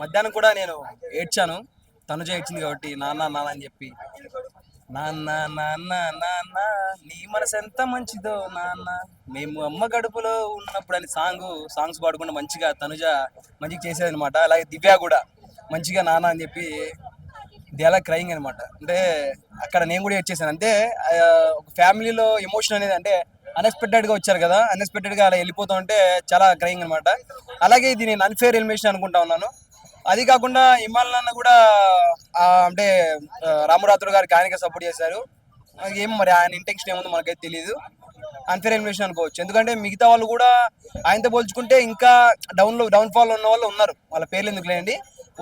మధ్యాహ్నం కూడా నేను ఏడ్చాను. తనుజ ఏడ్చింది కాబట్టి నాన్న నాన్న అని చెప్పి. నాన్న నాన్న నాన్న నీ మనసు ఎంత మంచిదో నాన్న. మేము అమ్మ గడుపులో ఉన్నప్పుడు అని సాంగ్ సాంగ్స్ పాడుకుండా మంచిగా తనుజ మంచిగా చేసేది అనమాట అలాగే దివ్య కూడా మంచిగా నాన్న అని చెప్పి దేలా క్రయింగ్ అనమాట అంటే అక్కడ నేను కూడా ఏడ్చేసాను. అంటే ఒక ఫ్యామిలీలో ఎమోషన్ అనేది అంటే అన్ఎక్స్పెక్టెడ్గా వచ్చారు కదా అన్ఎక్స్పెక్టెడ్గా అలా వెళ్ళిపోతూ ఉంటే చాలా క్రయింగ్ అనమాట అలాగే ఇది నేను అన్ఫేర్ ఎలిమినేషన్ అనుకుంటా ఉన్నాను. అది కాకుండా ఇమాల్ నాన్న కూడా అంటే రామరాత్రుడు గారికి ఆయనకే సపోర్ట్ చేశారు. మనకి ఏం మరి ఆయన ఇంటెన్షన్ ఏముందో మనకైతే తెలియదు అన్ఫేర్ ఎలిమినేషన్ అనుకోవచ్చు. ఎందుకంటే మిగతా వాళ్ళు కూడా ఆయనతో పోల్చుకుంటే ఇంకా డౌన్లో డౌన్ ఉన్న వాళ్ళు ఉన్నారు. వాళ్ళ పేర్లు ఎందుకు లేండి?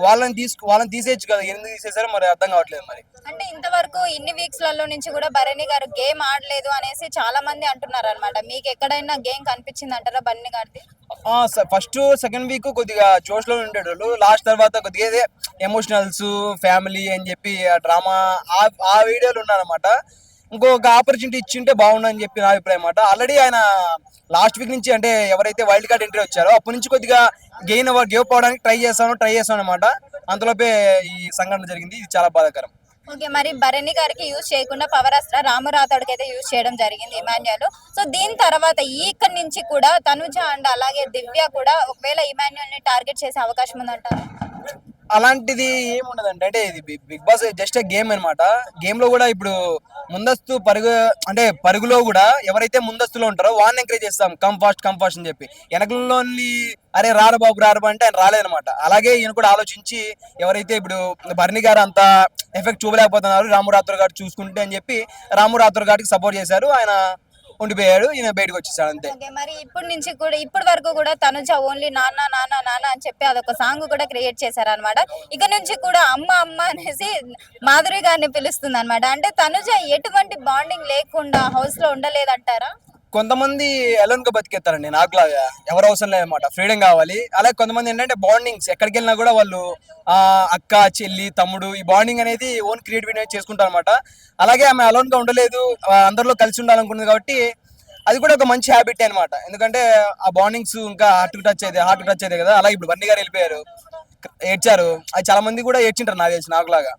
వాళ్ళని తీసుకు వాళ్ళని తీసేయచ్చు కదా ఎందుకు తీసేసారో మరి అర్థం కావట్లేదు మరి. అంటే ఇంతవరకు ఇన్ని వీక్స్లలో నుంచి కూడా భరణి గారు గేమ్ ఆడలేదు అనేసి చాలా మంది అంటున్నారు అనమాట మీకు ఎక్కడైనా గేమ్ కనిపించింది అంటారా బన్నీ గారిది ఫస్ట్ సెకండ్ వీక్ కొద్దిగా జోష్లో ఉండేటోళ్ళు. లాస్ట్ తర్వాత కొద్దిగా ఎమోషనల్స్ ఫ్యామిలీ అని చెప్పి ఆ డ్రామా ఆ వీడియోలు ఉన్నారన్నమాట. ఇంకొక ఆపర్చునిటీ ఇచ్చింటే బాగుండు అని చెప్పి నా అభిప్రాయం అన్నమాట. ఆల్రెడీ ఆయన లాస్ట్ వీక్ నుంచి అంటే ఎవరైతే వైల్డ్ కార్డ్ ఎంట్రీ వచ్చారో అప్పటి నుంచి కొద్దిగా గెయిన్ గేవ్ పోవడానికి ట్రై చేస్తాను ట్రై చేస్తాను అనమాట అంతలోపే ఈ సంఘటన జరిగింది. ఇది చాలా బాధాకరం. ఓకే మరి భరణి గారికి యూజ్ చేయకుండా పవర్ అస్త్ర రామరాథోడికి అయితే యూజ్ చేయడం జరిగింది ఇమాన్యుయల్. సో దీని తర్వాత ఈ ఇక్కడ నుంచి కూడా తనుజ అండ్ అలాగే దివ్య కూడా ఒకవేళ ఇమాన్యుయల్ని టార్గెట్ చేసే అవకాశం ఉందంటారు? అలాంటిది ఏముండదండి. అంటే ఇది బిగ్ బాస్ జస్ట్ గేమ్ అనమాట గేమ్లో కూడా ఇప్పుడు ముందస్తు పరుగు అంటే పరుగులో కూడా ఎవరైతే ముందస్తులో ఉంటారో వాళ్ళని ఎంకరేజ్ చేస్తాం. కమ్ ఫాస్ట్ కమ్ ఫాస్ట్ అని చెప్పి. వెనకలోని అరే రారు బాబు రారు అంటే ఆయన రాలేదనమాట అలాగే ఈయన కూడా ఆలోచించి ఎవరైతే ఇప్పుడు భరణి గారు అంత ఎఫెక్ట్ చూపలేకపోతున్నారు రాము రాథోర్ గారు చూసుకుంటే అని చెప్పి రాము రాథోర్ గారికి సపోర్ట్ చేశారు. ఆయన ఉండిపోయాడు ఈయన బయటకు వచ్చేసాడు అంతే. ఓకే మరి ఇప్పటి నుంచి కూడా ఇప్పటి వరకు కూడా తనుజ ఓన్లీ నాన్న నాన్న నాన్న అని చెప్పి అదొక సాంగ్ కూడా క్రియేట్ చేశారనమాట ఇక నుంచి కూడా అమ్మ అమ్మ అనేసి మాధురి గారిని పిలుస్తుంది అనమాట అంటే తనుజ ఎటువంటి బాండింగ్ లేకుండా హౌస్లో ఉండలేదంటారా? కొంతమంది అలోన్గా బతికేస్తారండి నాకులాగా ఎవరు అవసరం లేదన్నమాట. ఫ్రీడమ్ కావాలి. అలాగే కొంతమంది ఏంటంటే బాండింగ్స్ ఎక్కడికి వెళ్ళినా కూడా వాళ్ళు అక్క చెల్లి తమ్ముడు ఈ బాండింగ్ అనేది ఓన్ క్రియేట్ అనేది చేసుకుంటారు అనమాట అలాగే ఆమె అలోన్గా ఉండలేదు అందరిలో కలిసి ఉండాలనుకుంది కాబట్టి అది కూడా ఒక మంచి హ్యాబిట్ అన్నమాట. ఎందుకంటే ఆ బాండింగ్స్ ఇంకా హార్ట్ టచ్ అయితే హార్ట్ టచ్ అయితే కదా. అలాగే ఇప్పుడు బన్నీ గారు వెళ్ళిపోయారు ఏడ్చారు. అది చాలా మంది కూడా ఏడ్చింటారు నాకు తెలిసి నాకులాగా